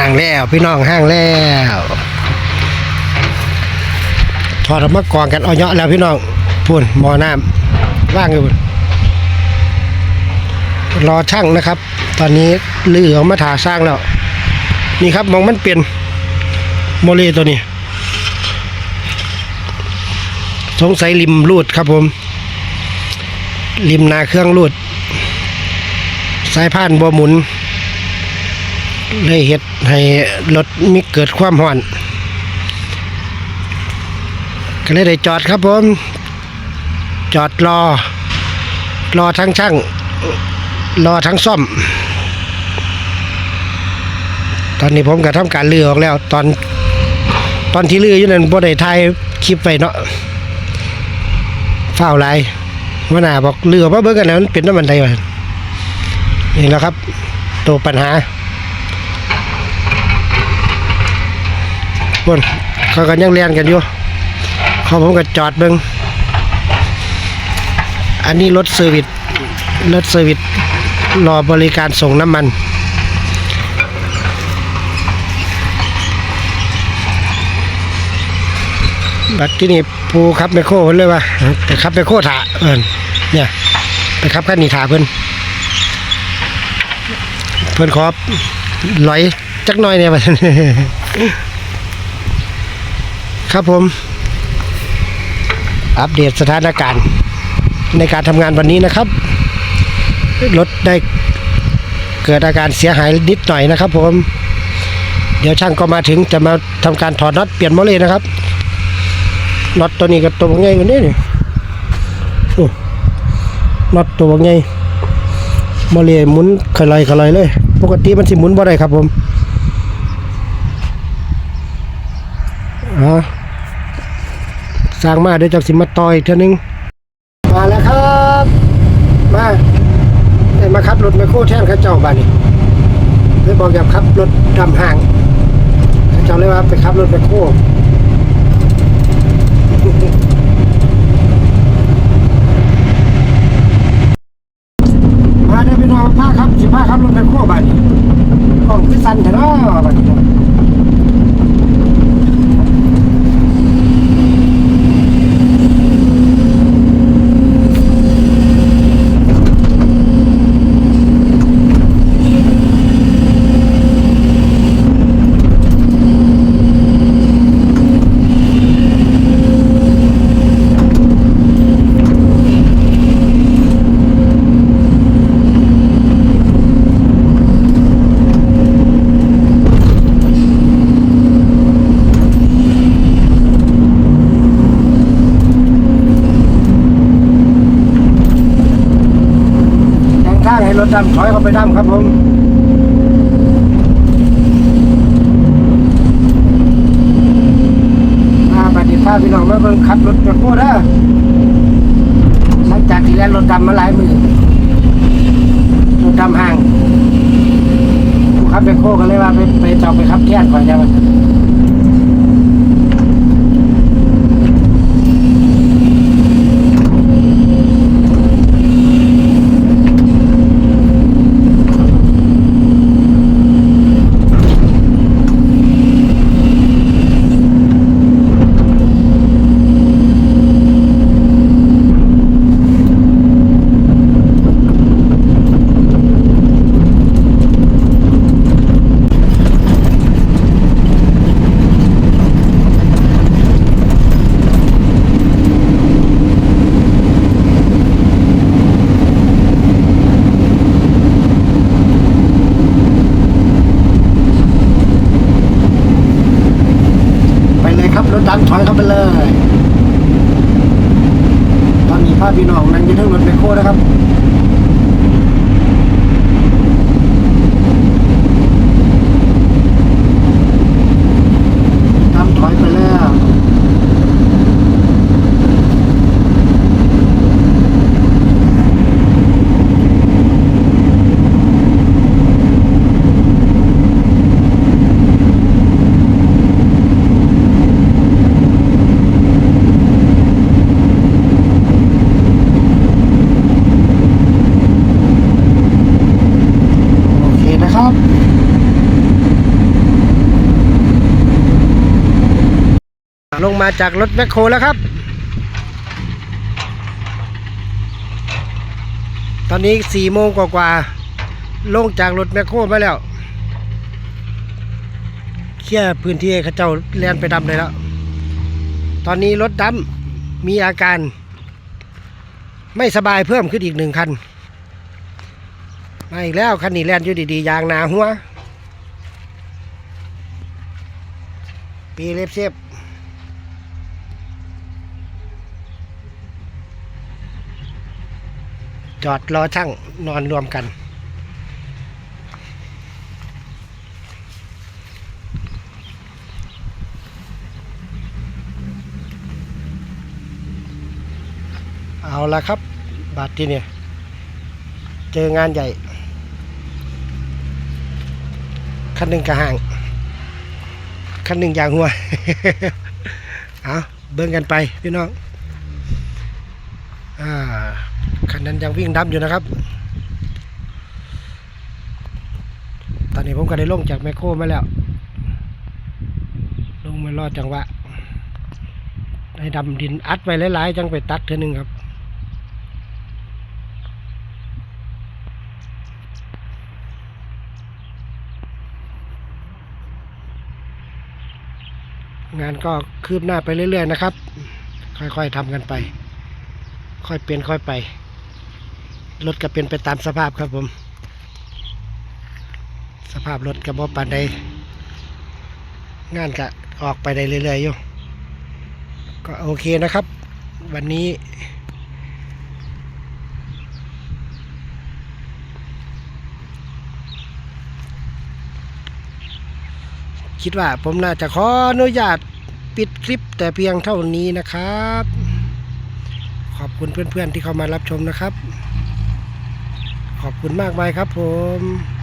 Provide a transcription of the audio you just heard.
ห่างแล้ว พี่น้องห่างแล้วถอดออกมากองกันเอาเยอะแล้วพี่น้องพูนมอน้ำว่างอยู่พูนรอช่างนะครับ ตอนนี้ลือออกมาถาสร้างแล้ว นี่ครับมองมันเปลี่ยนโมเลตัวนี้ สงสัยริมรูดครับผม ริมนาเครื่องรูด สายพานบ่หมุน เลยเห็ดให้รถมีเกิดความห่อน ก็เลยได้จอดครับผม จอดรอ รอทั้งช่าง รอทั้งซ่อม ตอนนี้ผมก็ทำการเลือออกแล้ว ตอน ตอนที่เลืออยู่นั่นบ่ได้ถ่ายคลิปไว้เนาะเฝ้าไรว่านาบอกเลือมาเบิ่งกันแล้วมันเป็นน้ำมันใดวะนี่แหล้วครับ ตัวปัญหา บนเขากันยังเรียนกันอยู่เขาผมก็จอดเบิงอันนี้รถเซอร์วิสรถเซอร์วิสรอบริการส่งน้ำมัน บัดที่นี่ปูขับไมโครเพิ่นเลยว่าไปขับไมโครถาเอินเนี่ยไปขับคันนี้ถาเพิ่นเพิ่นขอไหลอยจักหน่อยเนี่ยบัด ครับผม อัปเดตสถานการณ์ ในการทำงานวันนี้นะครับ รถได้เกิดอาการเสียหายนิดหน่อยนะครับ ผม เดี๋ยวช่างก็มาถึงจะมาทำการถอดน็อตเปลี่ยนโมเลนะครับน็อตตัวนี้ก็ตัวบางใหญ่กว่านี้นี่น็อตตัวบางใหญ่โมเลหมุนคลอยคลอยเลย ปกติมันสิหมุนบ่ได้ครับผมอ๋อ สร้างมาเดี๋ยวจักสิมาต่ออีกเท่านึง มาแล้วครับ มาได้มาขับรถไมโครแท่นข้าเจ้าบ้านนี่เลยบอกอย่าขับรถดำห่างเขาเจ้าเลยว่าไปขับรถไมโครมาได้อพี่น้องผ้าครับสิผ้าครับรถไมโครบ้านนี้กล้องคือสันเถอะเนาะบ้านนี้ ให้รถดำถอยเข้าไปดำครับผมมาบัดนี้พาพี่น้องมาเบิ่งขับรถไมโคด้อหลังจากที่แล้วรถดำมาหลายมือรถดำห่างผู้ขับไมโครก็เลยว่าไปไปจองไปขับแค่นก่อนจะมา ไปเลยครับรถดำถอยเข้าไปเลย ตอนนี้ พี่น้องนั่งอยืนทั้งรถไมโครนะครับ ลงมาจากรถแมคโครแล้วครับ ตอนนี้สี่โมงกว่าๆลงจากรถแมคโครมาแล้ว เคลียร์พื้นที่ให้เขาเจ้าแลนไปดำเลยแล้ว ตอนนี้รถดำมีอาการ ไม่สบายเพิ่มขึ้นอีกหนึ่งคัน มาอีกแล้วคันนี้แลนอยู่ดีๆยางหนาหัวปีเล็บเสียบ จอดรอช่างนอนรวมกัน เอาละครับ บาทที่เนี่ย เจองานใหญ่ คันหนึ่งกระห่าง คันหนึ่งยางหัว เอาเบิ่งกันไปพี่น้อง อ่า คันนั้นยังวิ่งดำอยู่นะครับ ตอนนี้ผมก็ได้ลงจากแมคโครมาแล้ว ลงมารอดจังหวะให้ดำดินอัดไว้หลายๆ จังไปตักเท่อหนึงครับงานก็คืบหน้าไปเรื่อย ๆ นะครับ ค่อย ๆทำกันไป ค่อยเปลี่ยนค่อยไป รถก็เป็นไปตามสภาพครับผม สภาพรถกับบอปานใดงานก็ออกไปได้เรื่อยๆอยู่ก็โอเคนะครับ วันนี้ คิดว่าผมน่าจะขออนุญาตปิดคลิปแต่เพียงเท่านี้นะครับ ขอบคุณเพื่อนๆที่เข้ามารับชมนะครับ ขอบคุณมากมายครับผม